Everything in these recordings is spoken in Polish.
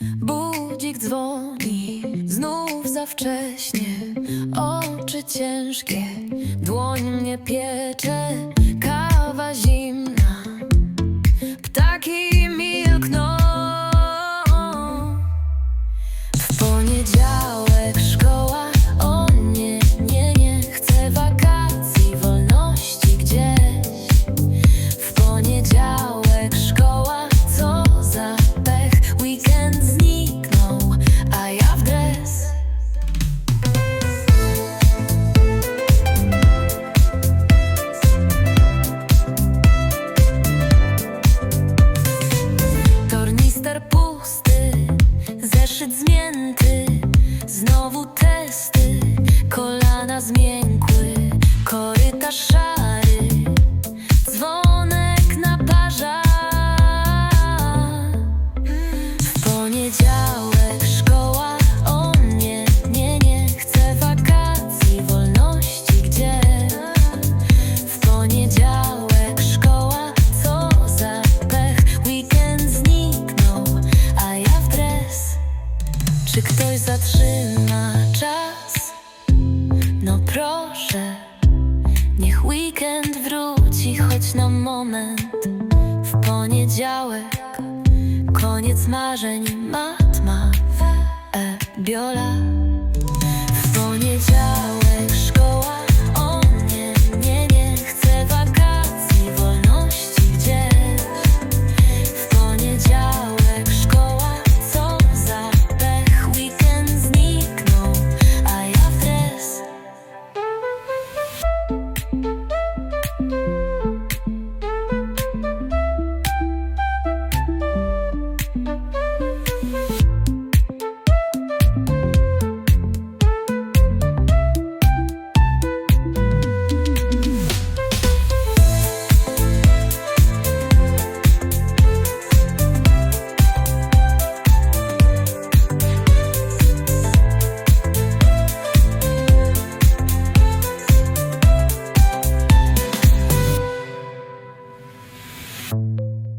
Budzik dzwoni, znów za wcześnie. Oczy ciężkie, dłoń mnie piecze zatrzyma czas? No proszę Niech weekend wróci choć na moment. W poniedziałek Koniec marzeń matma e, Biola W poniedziałek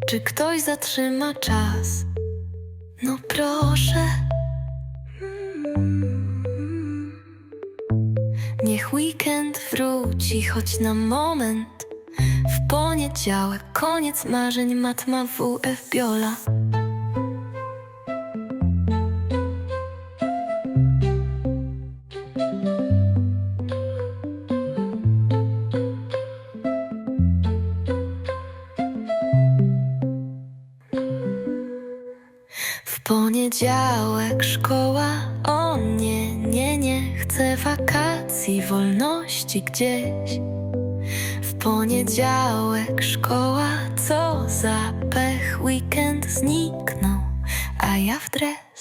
Czy ktoś zatrzyma czas? No proszę. Niech weekend wróci choć na moment. W poniedziałek koniec marzeń matma WF Biola. Poniedziałek szkoła, o nie, nie, nie Chcę wakacji, wolności gdzieś. W poniedziałek szkoła, co za pech Weekend zniknął, a ja w dres